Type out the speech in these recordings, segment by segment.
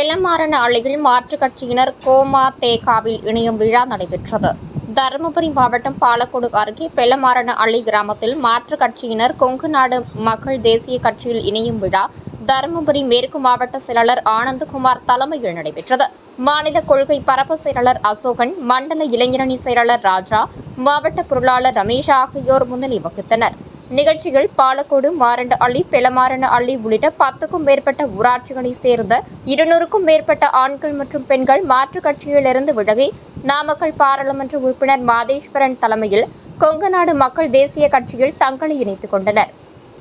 பெலமாறன அள்ளியில் மாற்றுக் கட்சியினர் கோமா தேகாவில் இணையும் விழா நடைபெற்றது. தருமபுரி மாவட்டம் பாலக்கோடு அருகே பெலமாறன அள்ளி கிராமத்தில் மாற்றுக் கட்சியினர் கொங்கு நாடு மக்கள் தேசிய கட்சியில் இணையும் விழா தருமபுரி மேற்கு மாவட்ட செயலாளர் ஆனந்தகுமார் தலைமையில் நடைபெற்றது. மாநில கொள்கை பரப்பு செயலாளர் அசோகன் மண்டல இளைஞரணி செயலாளர் ராஜா மாவட்ட பொருளாளர் ரமேஷ் ஆகியோர் முன்னிலை வகித்தனர். நிகழ்ச்சியில் பாலக்கோடு மாரண்ட அள்ளி பெலமாரண அள்ளி உள்ளிட்ட பத்துக்கும் மேற்பட்ட ஊராட்சிகளைச் சேர்ந்த இருநூறுக்கும் மேற்பட்ட ஆண்கள் மற்றும் பெண்கள் மாற்றுக் கட்சியிலிருந்து விலகி நாமக்கல் பாராளுமன்ற உறுப்பினர் மாதேஸ்வரன் தலைமையில் கொங்கநாடு மக்கள் தேசிய கட்சியில் தங்களை இணைத்துக் கொண்டனர்.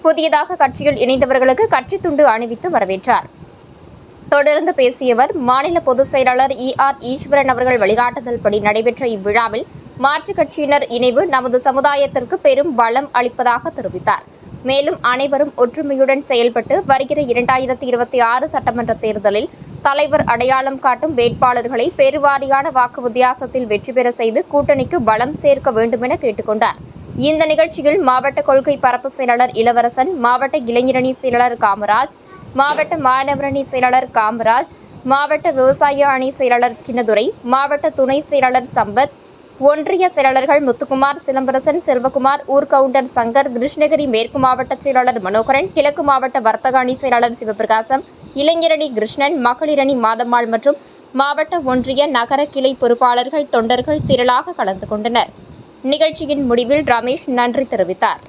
புதியதாக கட்சியில் இணைந்தவர்களுக்கு கட்சி துண்டு அணிவித்து வரவேற்றார். தொடர்ந்து பேசியவர் மாநில பொதுச் செயலாளர் இ. ஆர். ஈஸ்வரன் அவர்கள் வழிகாட்டுதல்படி நடைபெற்ற இவ்விழாவில் மாற்றுக் கட்சியினர் இணைவு நமது சமுதாயத்திற்கு பெரும் பலம் அளிப்பதாக தெரிவித்தார். மேலும் அனைவரும் ஒற்றுமையுடன் செயல்பட்டு வருகிற இரண்டாயிரத்தி இருபத்தி ஆறு சட்டமன்ற தேர்தலில் தலைவர் அடையாளம் காட்டும் வேட்பாளர்களை பெருவாரியான வாக்கு வித்தியாசத்தில் வெற்றி பெற செய்து கூட்டணிக்கு பலம் சேர்க்க வேண்டுமென கேட்டுக்கொண்டார். இந்த நிகழ்ச்சியில் மாவட்ட கொள்கை பரப்பு செயலாளர் இளவரசன் மாவட்ட இளைஞரணி செயலாளர் காமராஜ் மாவட்ட மாணவரணி செயலாளர் காமராஜ் மாவட்ட விவசாய அணி செயலாளர் சின்னதுரை மாவட்ட துணை செயலாளர் சம்பத் ஒன்றிய செயலாளர்கள் முத்துக்குமார் சிலம்பரசன் செல்வகுமார் ஊர்கவுண்டர் சங்கர் கிருஷ்ணகிரி மேற்கு மாவட்ட செயலாளர் மனோகரன் கிழக்கு மாவட்ட வர்த்தகாணி செயலாளர் சிவபிரகாசம் இளைஞரணி கிருஷ்ணன் மகளிரணி மாதம்மாள் மற்றும் மாவட்ட ஒன்றிய நகர கிளை பொறுப்பாளர்கள் தொண்டர்கள் திரளாக கலந்து கொண்டனர். நிகழ்ச்சியின் முடிவில் ரமேஷ் நன்றி தெரிவித்தார்.